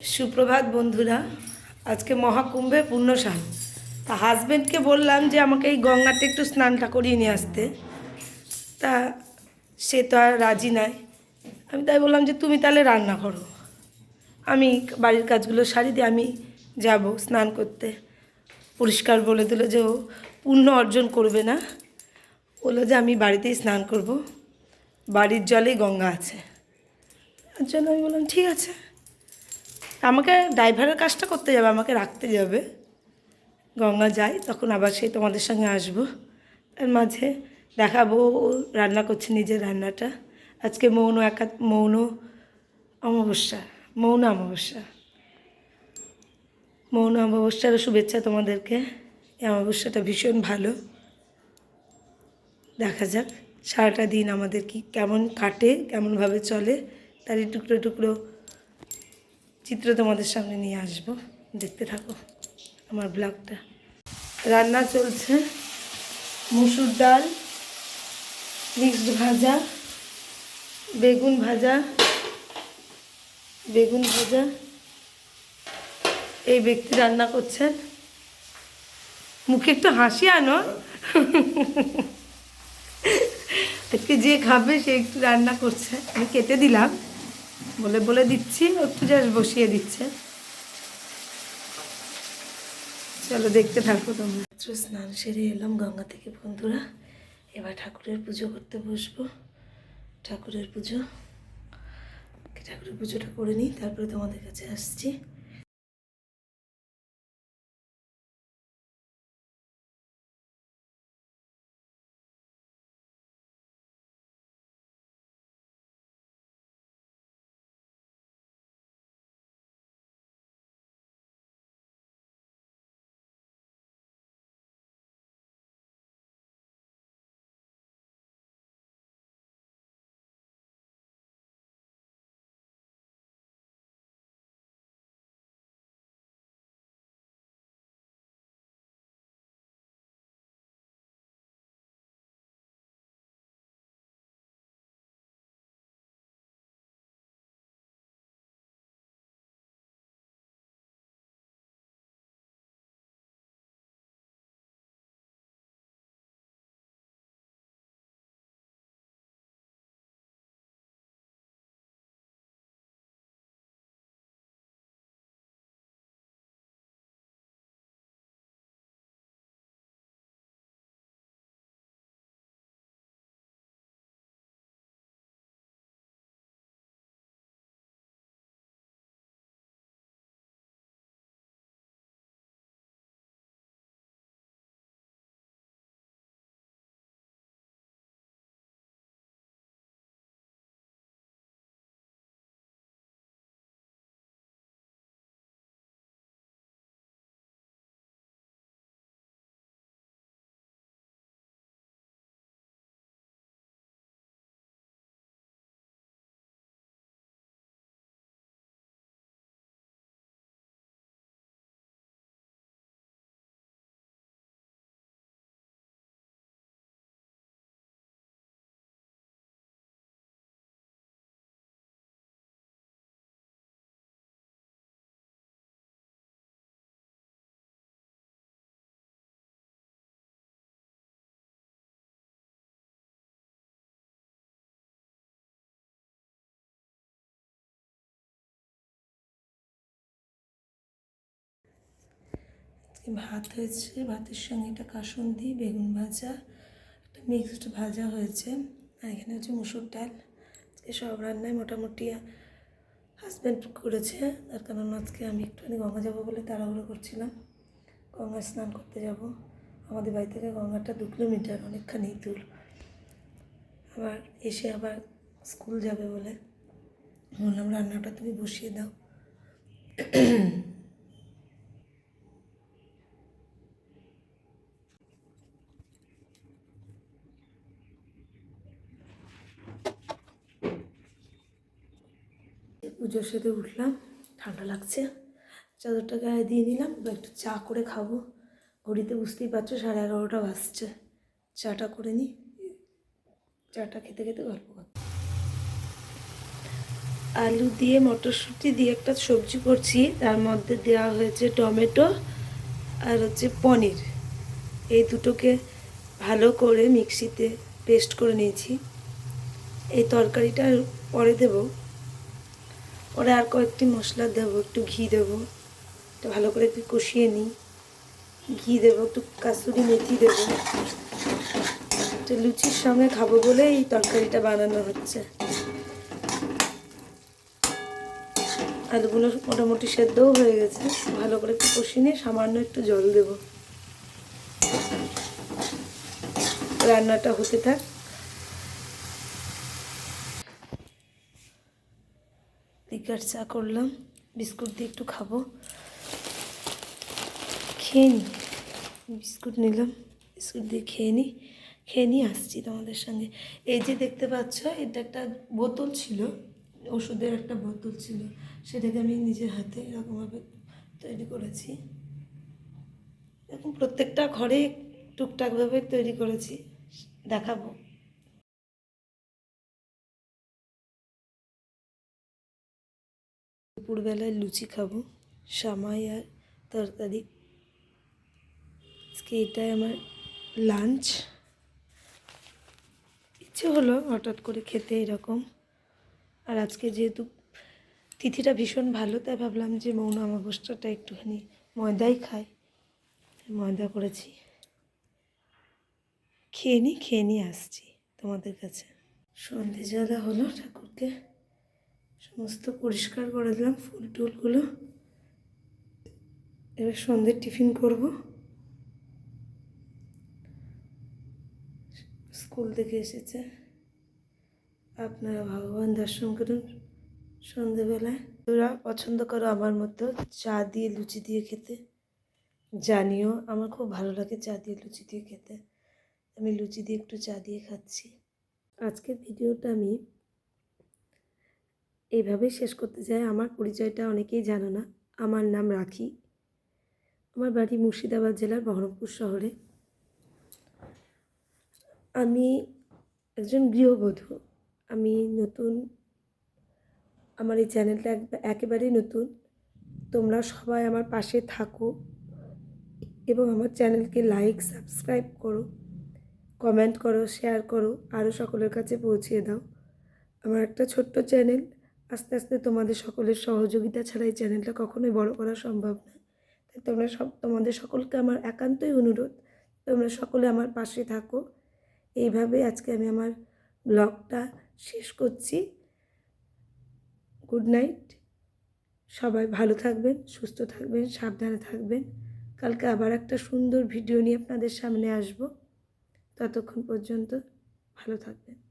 সুপ্রভাত বন্ধুরা, আজকে মহাকুম্ভে পূর্ণসান। তা হাজব্যান্ডকে বললাম যে আমাকে এই গঙ্গাতে একটু স্নানটা করিয়ে নিয়ে আসতে। তা সে তো আর রাজি নাই। আমি তাই বললাম যে তুমি তাহলে রান্না করো। আমি বাড়ির কাজগুলো সারি দিয়ে আমি যাব স্নান করতে। পরিষ্কার বলে দিল যে ও পুণ্য অর্জন করবে না। বলল যে আমি বাড়িতেই স্নান করব। বাড়ির জলেই গঙ্গা আছে। তার জন্য আমি বললাম, ঠিক আছে। আমাকে ড্রাইভারের কাজটা করতে যাবে, আমাকে রাখতে যাবে। গঙ্গা যাই, তখন আবার সেই তোমাদের সঙ্গে আসব। তার মাঝে দেখাবো রান্না করছে নিজের রান্নাটা। আজকে মৌন একা, মৌন অমাবস্যা মৌন অমাবস্যা। মৌন অমাবস্যার শুভেচ্ছা তোমাদেরকে। এই অমাবস্যাটা ভীষণ ভালো। দেখা যাক, সারাটা দিন আমাদের কি, কেমন কাটে, কেমনভাবে চলে, তারই টুকরো টুকরো চিত্র তোমাদের সামনে নিয়ে আসব। দেখতে থাকো আমার ব্লগটা। রান্না চলছে। মুসুর ডাল, মিক্সড ভাজা, বেগুন ভাজা বেগুন ভাজা। এই ব্যক্তি রান্না করছেন মুখে একটু হাসি আনো। যে খাবে সে একটু রান্না করছে। আমি কেটে দিলাম। বলে বলে দিচ্ছি, একটু জাস্ট বসিয়ে দিচ্ছে। চলো, দেখতে থাকো তোমরা। স্নান সেরে এলাম গঙ্গা থেকে, বন্ধুরা। এবার ঠাকুরের পুজো করতে বসবো। ঠাকুরের পুজো। ঠাকুরের পুজোটা করে নিই, তারপরে তোমাদের কাছে আসছি। ভাত হয়েছে, ভাতের সঙ্গে একটা কাসুন্দি, বেগুন ভাজা, একটা মিক্সড ভাজা হয়েছে। আর এখানে হচ্ছে মুসুর ডাল। আজকে সব রান্নায় মোটামুটি হাজব্যান্ড করেছে, তার কারণ আজকে আমি একটুখানি গঙ্গা যাব বলে তাড়াহুড়ো করছিলাম। গঙ্গা স্নান করতে যাব। আমাদের বাড়ি থেকে গঙ্গাটা দু কিলোমিটার, অনেকখানি দূর। আবার এসে আবার স্কুল যাবে বলে। বললাম, রান্নাটা তুমি বসিয়ে দাও। পুজোর সাথে উঠলাম, ঠান্ডা লাগছে। চাদরটা গায়ে দিয়ে নিলাম, এবার একটু চা করে খাব। ঘড়িতে বুঝতেই পারছ, সাড়ে এগারোটা বাজছে। চাটা করে নিই চাটা খেতে খেতে গল্প করতে। আলু দিয়ে মটরশুঁটি দিয়ে একটা সবজি করছি, তার মধ্যে দেওয়া হয়েছে টমেটো আর হচ্ছে পনির। এই দুটোকে ভালো করে মিক্সিতে পেস্ট করে নিয়েছি। এই তরকারিটা পরে দেব। পরে আর কয়েকটি মশলা দেবো, একটু ঘি দেবো। এটা ভালো করে একটু কষিয়ে নিই। ঘি দেবো, একটু কাসুরি মেথি দেবো। এটা লুচির সঙ্গে খাব বলে এই তরকারিটা বানানো হচ্ছে। আলুগুলো মোটামুটি সেদ্ধও হয়ে গেছে। ভালো করে একটু কষিয়ে নিয়ে সামান্য একটু জল দেব। রান্নাটা হতে থাক। লিকার চা করলাম, বিস্কুট দিয়ে একটু খাব। খেয়ে নিই বিস্কুট নিলাম, বিস্কুট দিয়ে খেয়ে নিই খেয়ে নিয়ে আসছি তোমাদের সঙ্গে। এই যে দেখতে পাচ্ছ, এটা একটা বোতল ছিল, ওষুধের একটা বোতল ছিল, সেটাকে আমি নিজের হাতে এরকমভাবে তৈরি করেছি। এরকম প্রত্যেকটা ঘরে টুকটাকভাবে তৈরি করেছি, দেখাবো। দুপুরবেলায় লুচি খাব, সামাই আর তরকারি। আজকে এটাই আমার লাঞ্চ ইচ্ছে হলো হঠাৎ করে খেতে এরকম। আর আজকে যেহেতু তিথিটা ভীষণ ভালো, তাই ভাবলাম যে মৌন অমাবস্যাটা একটুখানি ময়দাই খাই। ময়দা করেছি। খেয়ে নিই খেয়ে নিয়ে আসছি তোমাদের কাছে। সন্ধে জ্বালা হলো ঠাকুরকে। সমস্ত পরিষ্কার করে দিলাম ফুল টুলগুলো। এবার সন্ধ্যের টিফিন করব। স্কুল থেকে এসেছে। আপনারা ভগবান দর্শন করুন সন্ধেবেলায় তোরা পছন্দ করো আমার মতো চা দিয়ে লুচি দিয়ে খেতে। জানিও আমার খুব ভালো লাগে চা দিয়ে লুচি দিয়ে খেতে। আমি লুচি দিয়ে একটু চা দিয়ে খাচ্ছি। আজকের ভিডিওটা আমি এইভাবেই শেষ করতে চাই আমার পরিচয়টা অনেকেই জানো না। আমার নাম রাখি। আমার বাড়ি মুর্শিদাবাদ জেলার বহরমপুর শহরে। আমি একজন গৃহবধূ। আমি নতুন। আমার এই চ্যানেলটা এক- একেবারেই নতুন। তোমরা সবাই আমার পাশে থাকো এবং আমার চ্যানেলকে লাইক, সাবস্ক্রাইব করো, কমেন্ট করো, শেয়ার করো, আরও সকলের কাছে পৌঁছিয়ে দাও। আমার একটা ছোট্ট চ্যানেল আস্তে আস্তে তোমাদের সকলের সহযোগিতা ছাড়া এই চ্যানেলটা কখনোই বড় করা সম্ভব না। তাই তোমরা সব, তোমাদের সকলকে আমার একান্তই অনুরোধ, তোমরা সকলে আমার পাশে থাকো। এইভাবে আজকে আমি আমার ব্লগটা শেষ করছি। Good night. সবাই ভালো থাকবেন, সুস্থ থাকবেন, সাবধানে থাকবেন। কালকে আবার একটা সুন্দর ভিডিও নিয়ে আপনাদের সামনে আসব। ততক্ষণ পর্যন্ত ভালো থাকবেন।